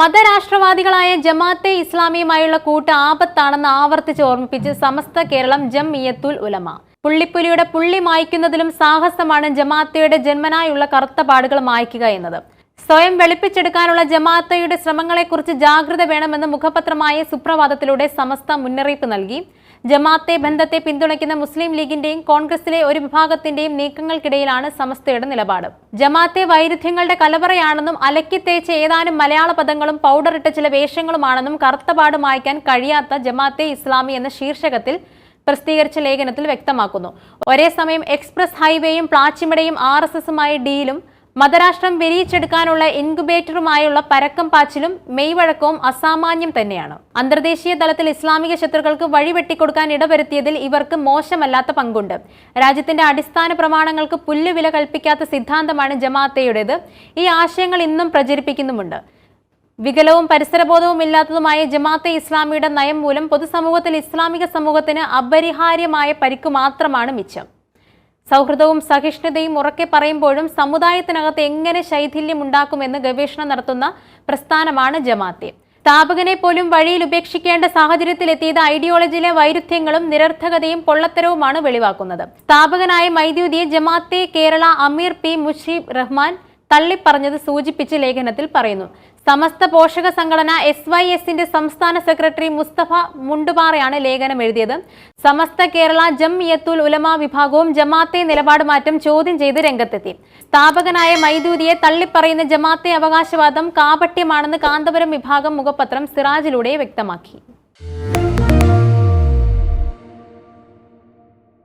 മതരാഷ്ട്രവാദികളായ ജമാഅത്തെ ഇസ്ലാമിയുമായുള്ള കൂട്ട് ആപത്താണെന്ന് ആവർത്തിച്ച് ഓർമ്മിപ്പിച്ച് സമസ്ത കേരളം ജംഇയത്തുൽ ഉലമ. പുള്ളിപ്പുലിയുടെ പുള്ളി മായ്ക്കുന്നതിലും സാഹസമാണ് ജമാഅത്തയുടെ ജന്മനായുള്ള കറുത്ത പാടുകൾ മായ്ക്കുക എന്നത്. സ്വയം വെളുപ്പിച്ചെടുക്കാനുള്ള ജമാഅത്തയുടെ ശ്രമങ്ങളെക്കുറിച്ച് ജാഗ്രത വേണമെന്ന് മുഖപത്രമായ സുപ്രഭാതത്തിലൂടെ സമസ്ത മുന്നറിയിപ്പ് നൽകി. ജമാഅത്തെ ബന്ധത്തെ പിന്തുണയ്ക്കുന്ന മുസ്ലിം ലീഗിന്റെയും കോൺഗ്രസിലെ ഒരു വിഭാഗത്തിന്റെയും നീക്കങ്ങൾക്കിടയിലാണ് സമസ്തയുടെ നിലപാട്. ജമാഅത്തെ വൈരുദ്ധ്യങ്ങളുടെ കലവറയാണെന്നും അലക്കിത്തേച്ച് ഏതാനും മലയാള പദങ്ങളും പൗഡറിട്ട ചില വേഷങ്ങളുമാണെന്നും കറുത്തപാട് മായ്ക്കാൻ കഴിയാത്ത ജമാഅത്തെ ഇസ്ലാമി എന്ന ശീർഷകത്തിൽ പ്രസിദ്ധീകരിച്ച ലേഖനത്തിൽ വ്യക്തമാക്കുന്നു. ഒരേ സമയം എക്സ്പ്രസ് ഹൈവേയും പ്ലാച്ചിമടയും ആർ എസ് എസുമായി ഡീലും മതരാഷ്ട്രം വിരിയിച്ചെടുക്കാനുള്ള ഇൻക്യുബേറ്ററുമായുള്ള പരക്കം പാച്ചിലും മെയ്വഴക്കവും അസാമാന്യം തന്നെയാണ്. അന്തർദേശീയ തലത്തിൽ ഇസ്ലാമിക ശത്രുക്കൾക്ക് വഴിവെട്ടിക്കൊടുക്കാൻ ഇടവരുത്തിയതിൽ ഇവർക്ക് മോശമല്ലാത്ത പങ്കുണ്ട്. രാജ്യത്തിന്റെ അടിസ്ഥാന പ്രമാണങ്ങൾക്ക് പുല്ലുവില കൽപ്പിക്കാത്ത സിദ്ധാന്തമാണ് ജമാഅത്തയുടേത്. ഈ ആശയങ്ങൾ ഇന്നും പ്രചരിപ്പിക്കുന്നുമുണ്ട്. വികലവും പരിസരബോധവും ഇല്ലാത്തതുമായ ജമാഅത്തെ ഇസ്ലാമിയുടെ നയം മൂലം പൊതുസമൂഹത്തിൽ ഇസ്ലാമിക സമൂഹത്തിന് അപരിഹാര്യമായ പരിക്കു മാത്രമാണ് മിച്ചം. സൗഹൃദവും സഹിഷ്ണുതയും ഉറക്കെ പറയുമ്പോഴും സമുദായത്തിനകത്ത് എങ്ങനെ ശൈഥില്യം ഉണ്ടാക്കുമെന്ന് ഗവേഷണം നടത്തുന്ന പ്രസ്ഥാനമാണ് ജമാഅത്തെ സ്ഥാപകനെ പോലും വഴിയിൽ ഉപേക്ഷിക്കേണ്ട സാഹചര്യത്തിലെത്തിയത് ഐഡിയോളജിയിലെ വൈരുദ്ധ്യങ്ങളും നിരർത്ഥകതയും പൊള്ളത്തരവുമാണ് വെളിവാക്കുന്നത്. സ്ഥാപകനായ മൈദ്യൂദിയെ ജമാഅത്തെ കേരള അമീർ പി മുഷീബ് റഹ്മാൻ തള്ളിപ്പറഞ്ഞത് സൂചിപ്പിച്ച് ലേഖനത്തിൽ പറയുന്നു. സമസ്ത പോഷക സംഘടന എസ് വൈ എസിന്റെ സംസ്ഥാന സെക്രട്ടറി മുസ്തഫ മുണ്ടുപാറയാണ് ലേഖനം എഴുതിയത്. സമസ്ത കേരള ജംഇയത്തുൽ ഉലമ വിഭാഗവും ജമാഅത്തെ നിലപാട് മാറ്റം ചോദ്യം ചെയ്ത് രംഗത്തെത്തി. സ്ഥാപകനായ മൈദൂദിയെ തള്ളിപ്പറയുന്ന ജമാഅത്തെ അവകാശവാദം കാപട്യമാണെന്ന് കാന്തപുരം വിഭാഗം മുഖപത്രം സിറാജിലൂടെ വ്യക്തമാക്കി.